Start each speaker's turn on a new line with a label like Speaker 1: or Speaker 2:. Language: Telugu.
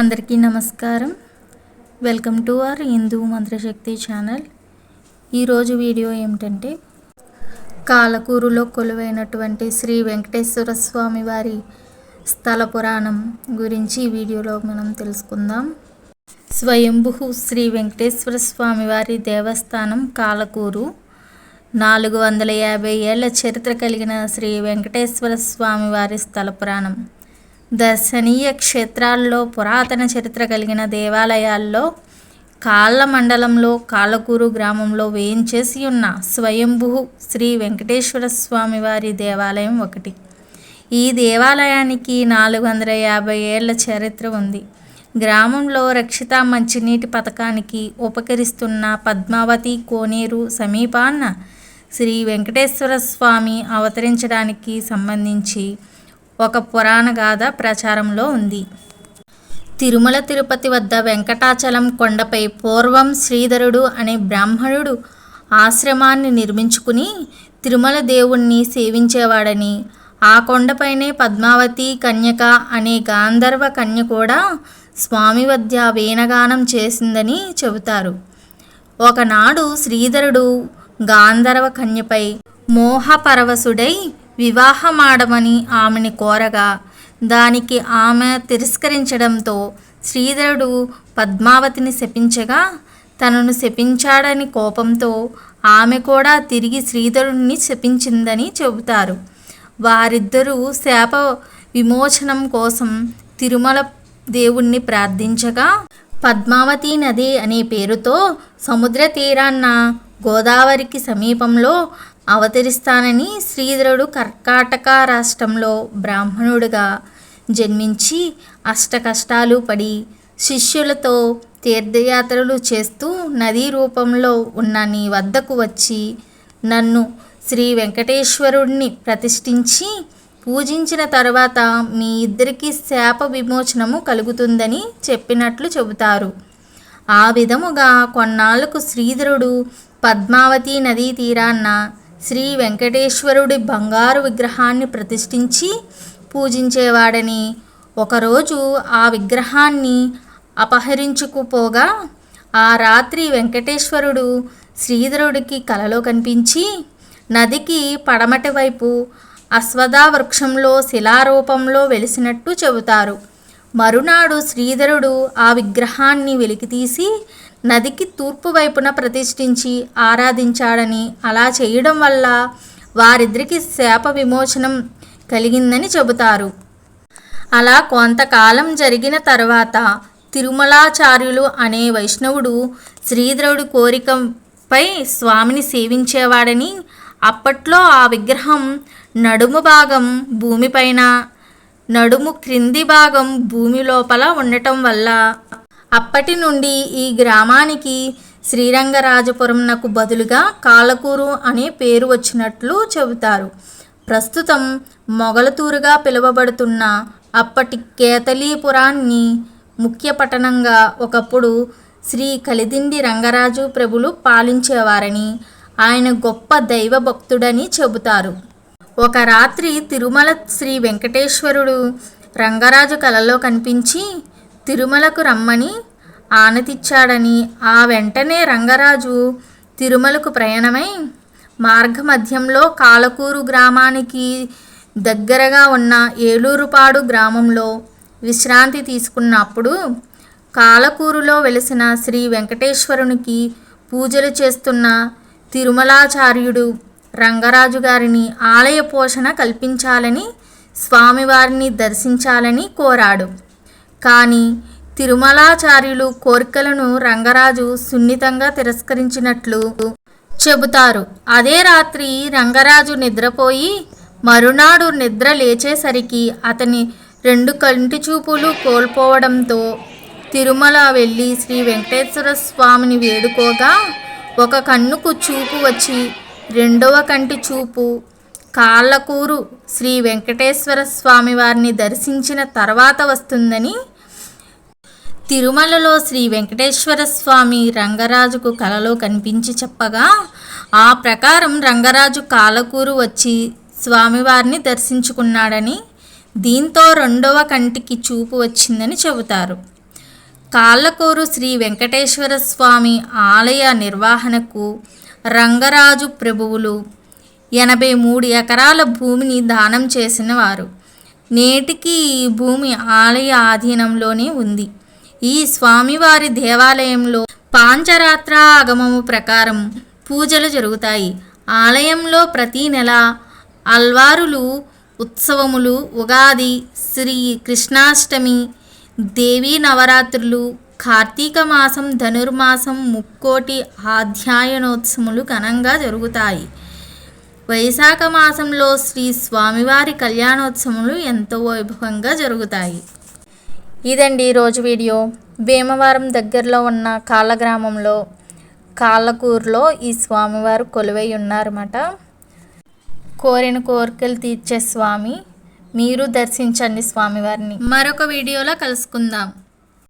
Speaker 1: అందరికీ నమస్కారం. Welcome to our Hindu Mantrashakti channel. ఈరోజు వీడియో ఏమిటంటే కాలకూరులో కొలువైనటువంటి శ్రీ వెంకటేశ్వర స్వామి వారి స్థల పురాణం గురించి ఈ వీడియోలో మనం తెలుసుకుందాం. స్వయంభు శ్రీ వెంకటేశ్వర స్వామి వారి దేవస్థానం కాలకూరు. నాలుగు వందల యాభై ఏళ్ళ చరిత్ర కలిగిన శ్రీ వెంకటేశ్వర స్వామి వారి స్థల పురాణం. దర్శనీయ క్షేత్రాల్లో పురాతన చరిత్ర కలిగిన దేవాలయాల్లో కాళ్ళ మండలంలో కాళ్ళకూరు గ్రామంలో వేయించేసి ఉన్న స్వయంభూ శ్రీ వెంకటేశ్వర స్వామి వారి దేవాలయం ఒకటి. ఈ దేవాలయానికి నాలుగు వందల యాభై ఏళ్ళ చరిత్ర ఉంది. గ్రామంలో రక్షిత మంచినీటి పథకానికి ఉపకరిస్తున్న పద్మావతి కోనేరు సమీపాన శ్రీ వెంకటేశ్వర స్వామి అవతరించడానికి సంబంధించి ఒక పురాణ గాథ ప్రచారంలో ఉంది. తిరుమల తిరుపతి వద్ద వెంకటాచలం కొండపై పూర్వం శ్రీధరుడు అనే బ్రాహ్మణుడు ఆశ్రమాన్ని నిర్మించుకుని తిరుమల దేవుణ్ణి సేవించేవాడని ఆ కొండపైనే పద్మావతి కన్యక అనే గాంధర్వ కన్య కూడా స్వామి వద్ద వీణగానం చేసిందని చెబుతారు. ఒకనాడు శ్రీధరుడు గాంధర్వ కన్యపై మోహపరవశుడై వివాహమాడమని ఆమెని కోరగా దానికి ఆమె తిరస్కరించడంతో శ్రీధరుడు పద్మావతిని శపించగా తనను శపించాడని కోపంతో ఆమె కూడా తిరిగి శ్రీధరుణ్ణి శపించిందని చెబుతారు. వారిద్దరూ శాప విమోచనం కోసం తిరుమల దేవుణ్ణి ప్రార్థించగా పద్మావతి నది అనే పేరుతో సముద్ర తీరాన్న గోదావరికి సమీపంలో అవతరిస్తానని శ్రీధరుడు కర్కాటక రాష్ట్రంలో బ్రాహ్మణుడిగా జన్మించి అష్టకష్టాలు పడి శిష్యులతో తీర్థయాత్రలు చేస్తూ నదీ రూపంలో ఉన్న నీ వద్దకు వచ్చి నన్ను శ్రీ వెంకటేశ్వరుడిని ప్రతిష్ఠించి పూజించిన తర్వాత మీ ఇద్దరికీ శాప విమోచనము కలుగుతుందని చెప్పినట్లు చెబుతారు. ఆ విధముగా కొన్నాళ్ళకు శ్రీధరుడు పద్మావతి నదీ తీరాన్న శ్రీ వెంకటేశ్వరుడి బంగారు విగ్రహాన్ని ప్రతిష్ఠించి పూజించేవాడని. ఒకరోజు ఆ విగ్రహాన్ని అపహరించుకుపోగా ఆ రాత్రి వెంకటేశ్వరుడు శ్రీధరుడికి కలలో కనిపించి నదికి పడమటి వైపు అశ్వదా వృక్షంలో శిలారూపంలో వెలిసినట్టు చెబుతారు. మరునాడు శ్రీధరుడు ఆ విగ్రహాన్ని వెలికితీసి నదికి తూర్పు వైపున ప్రతిష్ఠించి ఆరాధించాడని అలా చేయడం వల్ల వారిద్దరికి శాప విమోచనం కలిగిందని చెబుతారు. అలా కొంతకాలం జరిగిన తర్వాత తిరుమలాచార్యులు అనే వైష్ణవుడు శ్రీధరుడు కోరికపై స్వామిని సేవించేవాడని అప్పట్లో ఆ విగ్రహం నడుము భాగం భూమిపైన నడుము క్రింది భాగం భూమి లోపల ఉండటం వల్ల అప్పటి నుండి ఈ గ్రామానికి శ్రీరంగరాజపురంనకు బదులుగా కాలకూరు అనే పేరు వచ్చినట్లు చెబుతారు. ప్రస్తుతం మొగలతూరుగా పిలువబడుతున్న అప్పటి కేతలీపురాన్ని ముఖ్య పట్టణంగా ఒకప్పుడు శ్రీ కలిదిండి రంగరాజు ప్రభులు పాలించేవారని ఆయన గొప్ప దైవ భక్తుడని చెబుతారు. ఒక రాత్రి తిరుమల శ్రీ వెంకటేశ్వరుడు రంగరాజు కలలో కనిపించి తిరుమలకు రమ్మని ఆనతిచ్చాడని ఆ వెంటనే రంగరాజు తిరుమలకు ప్రయాణమై మార్గమధ్యంలో కాలకూరు గ్రామానికి దగ్గరగా ఉన్న ఏలూరుపాడు గ్రామంలో విశ్రాంతి తీసుకున్నప్పుడు కాలకూరులో వెలిసిన శ్రీ వెంకటేశ్వరునికి పూజలు చేస్తున్న తిరుమలాచార్యుడు రంగరాజు గారిని ఆలయ పోషణ కల్పించాలని స్వామివారిని దర్శించాలని కోరాడు. కానీ తిరుమలాచార్యులు కోరికలను రంగరాజు సున్నితంగా తిరస్కరించినట్లు చెబుతారు. అదే రాత్రి రంగరాజు నిద్రపోయి మరునాడు నిద్ర లేచేసరికి అతని రెండు కంటి చూపులు కోల్పోవడంతో తిరుమల వెళ్ళి శ్రీ వెంకటేశ్వర స్వామిని వేడుకోగా ఒక కన్నుకు చూపు వచ్చి రెండవ కంటి చూపు కాళ్ళకూరు శ్రీ వెంకటేశ్వర స్వామి వారిని దర్శించిన తర్వాత వస్తుందని తిరుమలలో శ్రీ వెంకటేశ్వర స్వామి రంగరాజుకు కలలో కనిపించి చెప్పగా ఆ ప్రకారం రంగరాజు కాలకూరు వచ్చి స్వామివారిని దర్శించుకున్నాడని దీంతో రెండవ కంటికి చూపు వచ్చిందని చెబుతారు. కాళ్ళకూరు శ్రీ వెంకటేశ్వర స్వామి ఆలయ నిర్వహణకు రంగరాజు ప్రభువులు ఎనభై మూడు ఎకరాల భూమిని దానం చేసిన వారు. నేటికి ఈ భూమి ఆలయ ఆధీనంలోనే ఉంది. ఈ స్వామివారి దేవాలయంలో పాంచరాత్ర ఆగమము ప్రకారం పూజలు జరుగుతాయి. ఆలయంలో ప్రతి నెల అల్వారులు ఉత్సవములు ఉగాది శ్రీ కృష్ణాష్టమి దేవీ నవరాత్రులు కార్తీక మాసం ధనుర్మాసం ముక్కోటి ఆధ్యాయనోత్సవములు ఘనంగా జరుగుతాయి. వైశాఖ మాసంలో శ్రీ స్వామివారి కళ్యాణోత్సవములు ఎంతో వైభవంగా జరుగుతాయి. ఇదండి ఈరోజు వీడియో. భీమవరం దగ్గరలో ఉన్న కాళ్ళ గ్రామంలో కాళ్ళకూరులో ఈ స్వామివారు కొలువై ఉన్నారన్నమాట. కోరిన కోరికలు తీర్చే స్వామి మీరు దర్శించండి స్వామివారిని. మరొక వీడియోలో కలుసుకుందాం.